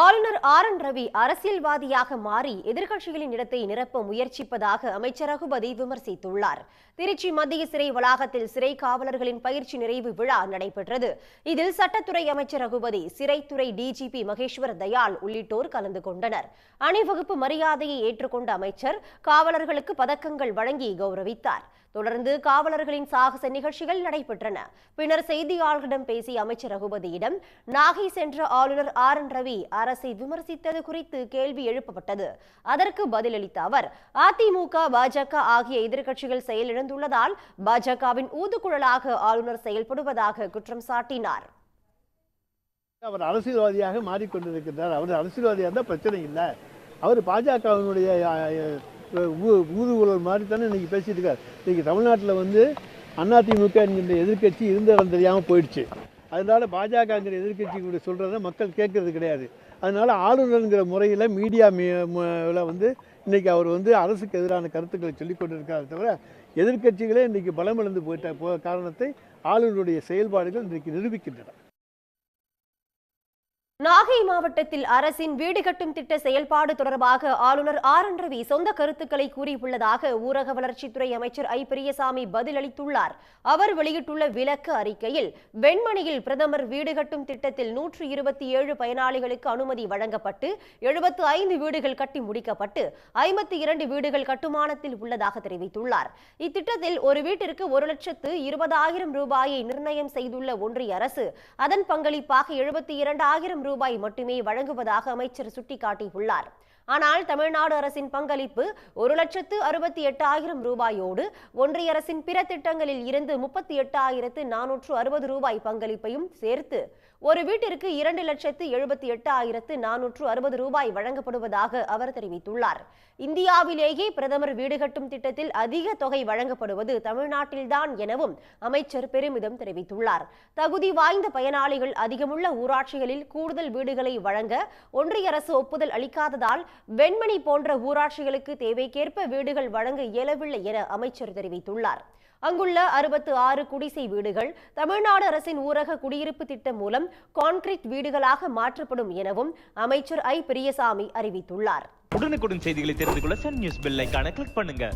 ஆளுநர் R N Ravi அரசியல்வாதியாக மாறி எதிர்க்கட்சிகளின் இடத்தை நிரப்ப முயற்சிப்பதாக அமைச்சர் ரகுபதி விமர்சித்துள்ளார். திருச்சி மத்திய சிறை வளாகத்தில் சிறை காவலர்களின் பயிற்சி நிறைவு விழா நடைபெற்றது. இதில் சட்டத்துறை அமைச்சர் ரகுபதி சிறைத்துறை டிஜிபி மகேஸ்வர் தயாள் உள்ளிட்டோர் கலந்து கொண்டனர். அணிவகுப்பு மரியாதையை ஏற்றுக்கொண்ட அமைச்சர் காவலர்களுக்கு பதக்கங்கள் வழங்கி கௌரவித்தார். தொடர்ந்து காவலர்களின் சாகச நிகழ்ச்சிகள் நடைபெற்றன. பின்னர் செய்தியாளர்களிடம் பேசிய அமைச்சர் ரகுபதியிடம் நாகை சென்ற ஆளுநர் ஆர் என் ரவி அரசை விமர்சித்தது குறித்து கேள்வி எழுப்பப்பட்டது. அதற்கு பதிலளித்த அவர் அதிமுக பாஜக ஆகிய எதிர்க்கட்சிகள் செயலிழந்துள்ளதால் பாஜகவின் ஊதுகுழலாக ஆளுநர் செயல்படுவதாக குற்றம் சாட்டினார். அவர் அரசியல்வாதியாக மாறிக்கொண்டிருக்கிறார். அவர் அரசியல்வாதியாக இருந்தால் பிரச்சனை இல்லை. அவர் பாஜகவினுடைய ஊதுகுழல் மாதிரி தானே இன்னைக்கு பேசிட்டு இருக்கார். இன்னைக்கு தமிழ்நாட்டில் வந்து அதிமுக என்கின்ற எதிர்க்கட்சி இருந்த தெரியாமல் போயிடுச்சு. அதனால பாஜகங்கிற எதிர்க்கட்சி சொல்கிறத மக்கள் கேட்கறது கிடையாது. அதனால் ஆளுநருங்கிற முறையில் மீடியா வந்து இன்றைக்கி அவர் வந்து அரசுக்கு எதிரான கருத்துக்களை சொல்லிக் கொண்டிருக்காரு தவிர எதிர்க்கட்சிகளே இன்றைக்கி பலமிழந்து போயிட்ட போ காரணத்தை ஆளுநருடைய செயல்பாடுகள் இன்றைக்கு நிரூபிக்கின்றன. நாகை மாவட்டத்தில் அரசின் வீடு கட்டும் திட்ட செயல்பாடு தொடர்பாக ஆளுநர் ஆர் என் ரவி சொந்த கருத்துக்களை கூறியுள்ளதாக ஊரக வளர்ச்சித்துறை அமைச்சர் ஐ. பெரியசாமி பதிலளித்துள்ளார். அவர் வெளியிட்டுள்ள விளக்க அறிக்கையில் வெண்மணியில் பிரதமர் வீடு கட்டும் திட்டத்தில் நூற்று இருபத்தி ஏழு பயனாளிகளுக்கு அனுமதி வழங்கப்பட்டு எழுபத்து ஐந்து வீடுகள் கட்டி முடிக்கப்பட்டு ஐம்பத்தி இரண்டு வீடுகள் கட்டுமானத்தில் உள்ளதாக தெரிவித்துள்ளார். இத்திட்டத்தில் ஒரு வீட்டிற்கு ஒரு லட்சத்து இருபதாயிரம் ரூபாயை நிர்ணயம் செய்துள்ள ஒன்றிய அரசு அதன் பங்களிப்பாக எழுபத்தி இரண்டாயிரம் ரூபாய் மட்டுமே வழங்குவதாக அமைச்சர் சுட்டிக்காட்டியுள்ளார். ஆனால் தமிழ்நாடு அரசின் பங்களிப்பு ஒரு லட்சத்து அறுபத்தி எட்டாயிரம் ரூபாயோடு ஒன்றிய அரசின் பிற திட்டங்களில் இருந்து முப்பத்தி எட்டாயிரத்து நானூற்று அறுபது ரூபாய் பங்களிப்பையும் சேர்த்து ஒரு வீட்டிற்கு இரண்டு லட்சத்து எழுபத்தி எட்டாயிரத்து நானூற்று அறுபது ரூபாய் வழங்கப்படுவதாக அவர் தெரிவித்துள்ளார். இந்தியாவிலேயே பிரதமர் வீடு கட்டும் திட்டத்தில் அதிக தொகை வழங்கப்படுவது தமிழ்நாட்டில்தான் எனவும் அமைச்சர் பெருமிதம் தெரிவித்துள்ளார். தகுதி வாய்ந்த பயனாளிகள் அதிகமுள்ள ஊராட்சிகளில் கூடுதல் வீடுகளை வழங்க ஒன்றிய அரசு ஒப்புதல் அளிக்காததால் வெண்மணி போன்ற ஊராட்சிகளுக்கு தேவைக்கேற்ப வீடுகள் வழங்க இயலவில்லை என அமைச்சர் தெரிவித்துள்ளார். அங்குள்ள அறுபத்து ஆறு குடிசை வீடுகள் தமிழ்நாடு அரசின் ஊரக குடியிருப்பு திட்டம் மூலம் கான்கிரீட் வீடுகளாக மாற்றப்படும் எனவும் அமைச்சர் ஐ. பெரியசாமி அறிவித்துள்ளார். உடனுக்குடன் செய்திகளை தெரிந்து கொள்ள சன் நியூஸ் பெல் கிளிக் பண்ணுங்க.